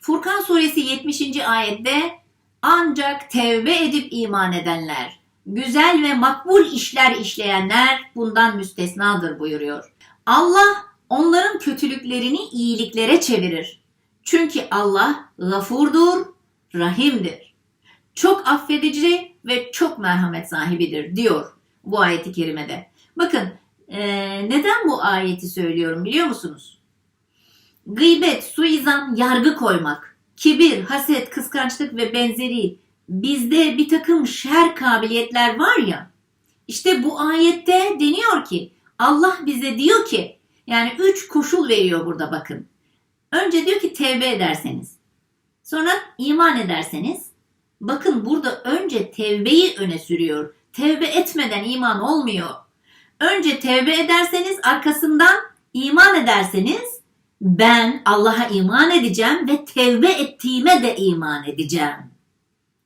Furkan suresi 70. ayette ancak tevbe edip iman edenler, güzel ve makbul işler işleyenler bundan müstesnadır buyuruyor. Allah onların kötülüklerini iyiliklere çevirir. Çünkü Allah gafurdur, rahimdir. Çok affedici ve çok merhamet sahibidir diyor bu ayeti kerimede. Bakın neden bu ayeti söylüyorum biliyor musunuz? Gıybet, suizan, yargı koymak, kibir, haset, kıskançlık ve benzeri bizde bir takım şer kabiliyetler var ya. İşte bu ayette deniyor ki Allah bize diyor ki yani üç koşul veriyor burada bakın. Önce diyor ki tevbe ederseniz. Sonra iman ederseniz. Bakın burada önce tevbeyi öne sürüyor. Tevbe etmeden iman olmuyor. Önce tevbe ederseniz arkasından iman ederseniz ben Allah'a iman edeceğim ve tevbe ettiğime de iman edeceğim.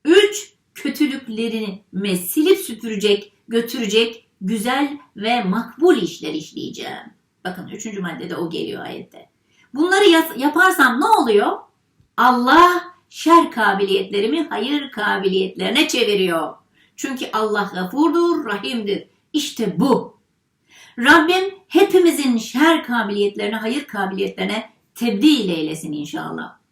Üç, kötülüklerimi silip süpürecek, götürecek güzel ve makbul işler işleyeceğim. Bakın üçüncü maddede o geliyor ayette. Bunları yaparsam ne oluyor? Allah şer kabiliyetlerimi hayır kabiliyetlerine çeviriyor. Çünkü Allah gafurdur, rahimdir. İşte bu. Rabbim hepimizin şer kabiliyetlerine, hayır kabiliyetlerine tebdil eylesin inşallah.